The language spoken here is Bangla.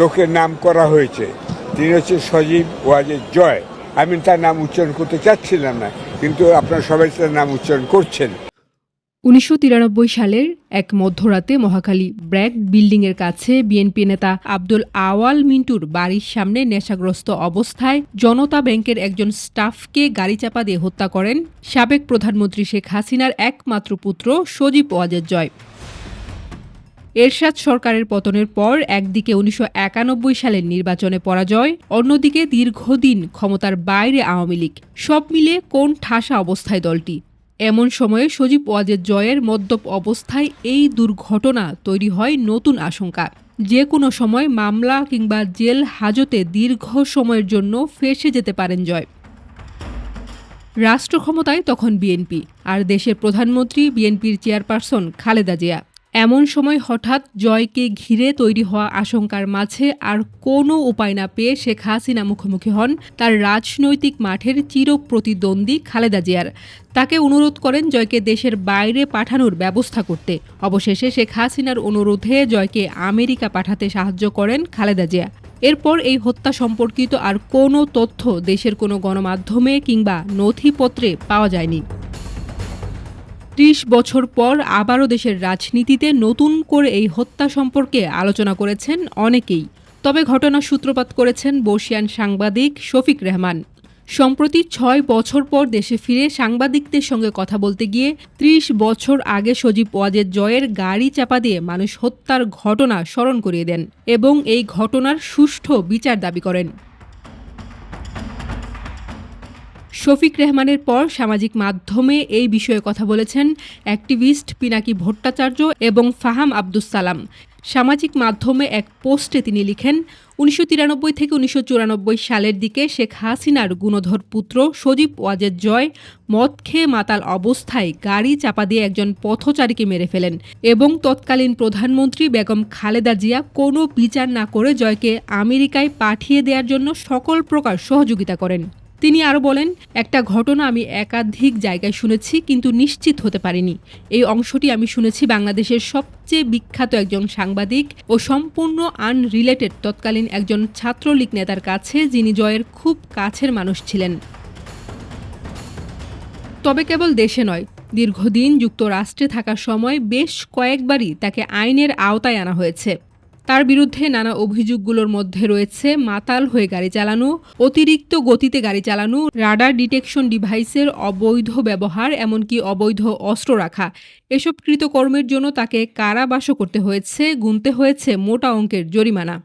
লোকের নাম করা হয়েছে। তিনি হচ্ছে সজীব ওয়াজের জয়। আমি তার নাম উচ্চারণ করতে চাচ্ছিলাম না, কিন্তু আপনারা সবাই তার নাম উচ্চারণ করছেন। উনিশশো তিরানব্বই সালের এক মধ্যরাতে মহাখালী ব্র্যাক বিল্ডিংয়ের কাছে বিএনপি নেতা আব্দুল আওয়াল মিন্টুর বাড়ির সামনে নেশাগ্রস্ত অবস্থায় জনতা ব্যাংকের একজন স্টাফকে গাড়ি চাপা দিয়ে হত্যা করেন সাবেক প্রধানমন্ত্রী শেখ হাসিনার একমাত্র পুত্র সজীব ওয়াজেদ জয়। এরশাদ সরকারের পতনের পর একদিকে উনিশশো একানব্বই সালের নির্বাচনে পরাজয়, অন্যদিকে দীর্ঘদিন ক্ষমতার বাইরে আওয়ামী লীগ। সব মিলে কোন ঠাসা অবস্থায় দলটি? এমন সময়ে সজীব ওয়াজের জয়ের মদ্যপ অবস্থায় এই দুর্ঘটনা তৈরি হয় নতুন আশঙ্কা। যে কোনো সময় মামলা কিংবা জেল হাজতে দীর্ঘ সময়ের জন্য ফেসে যেতে পারেন জয়। রাষ্ট্র ক্ষমতায় তখন বিএনপি, আর দেশের প্রধানমন্ত্রী, বিএনপির চেয়ারপারসন খালেদা জিয়া। এমন সময় হঠাৎ জয়কে ঘিরে তৈরি হওয়া আশঙ্কার মাঝে আর কোনো উপায় না পেয়ে শেখ হাসিনা মুখোমুখি হন তার রাজনৈতিক মাঠের চির প্রতিদ্বন্দ্বী খালেদা জিয়ার। তাকে অনুরোধ করেন জয়কে দেশের বাইরে পাঠানোর ব্যবস্থা করতে। অবশেষে শেখ হাসিনার অনুরোধে জয়কে আমেরিকা পাঠাতে সাহায্য করেন খালেদা জিয়া। এরপর এই হত্যা সম্পর্কিত আর কোনো তথ্য দেশের কোনো গণমাধ্যমে কিংবা নথিপত্রে পাওয়া যায়নি। ত্রিশ বছর পর আবারও দেশের রাজনীতিতে নতুন করে এই হত্যা সম্পর্কে আলোচনা করেছেন অনেকেই। তবে ঘটনা সূত্রপাত করেছেন বর্ষিয়ান সাংবাদিক শফিক রেহমান। সম্প্রতি ছয় বছর পর দেশে ফিরে সাংবাদিকদের সঙ্গে কথা বলতে গিয়ে ত্রিশ বছর আগে সজীব ওয়াজের জয়ের গাড়ি চাপা দিয়ে মানুষ হত্যার ঘটনা স্মরণ করিয়ে দেন এবং এই ঘটনার সুষ্ঠু বিচার দাবি করেন। শফিক রেহমানের পর সামাজিক মাধ্যমে এই বিষয়ে কথা বলেছেন অ্যাক্টিভিস্ট পিনাকি ভট্টাচার্য এবং ফাহাম আব্দুস সালাম। সামাজিক মাধ্যমে এক পোস্টে তিনি লিখেন, উনিশশো তিরানব্বই থেকে উনিশশো চুরানব্বই সালের দিকে শেখ হাসিনার গুণধর পুত্র সজীব ওয়াজেদ জয় মদ খেয়ে মাতাল অবস্থায় গাড়ি চাপা দিয়ে একজন পথচারীকে মেরে ফেলেন এবং তৎকালীন প্রধানমন্ত্রী বেগম খালেদা জিয়া কোনো বিচার না করে জয়কে আমেরিকায় পাঠিয়ে দেওয়ার জন্য সকল প্রকার সহযোগিতা করেন। তিনি আরও বলেন, একটা ঘটনা আমি একাধিক জায়গায় শুনেছি, কিন্তু নিশ্চিত হতে পারিনি। এই অংশটি আমি শুনেছি বাংলাদেশের সবচেয়ে বিখ্যাত একজন সাংবাদিক ও সম্পূর্ণ আনরিলেটেড তৎকালীন একজন ছাত্রলীগ নেতার কাছে, যিনি জয়ের খুব কাছের মানুষ ছিলেন। তবে কেবল দেশে নয়, দীর্ঘদিন যুক্তরাষ্ট্রে থাকার সময় বেশ কয়েকবারই তাকে আইনের আওতায় আনা হয়েছে। তার বিরুদ্ধে নানা অভিযোগগুলোর মধ্যে রয়েছে, মাতাল হয়ে গাড়ি চালানো, অতিরিক্ত গতিতে গাড়ি চালানো, রাডার ডিটেকশন ডিভাইসের অবৈধ ব্যবহার, এমনকি অবৈধ অস্ত্র রাখা। এসব কৃতকর্মের জন্য তাকে কারাবাসও করতে হয়েছে, গুনতে হয়েছে মোটা অঙ্কের জরিমানা।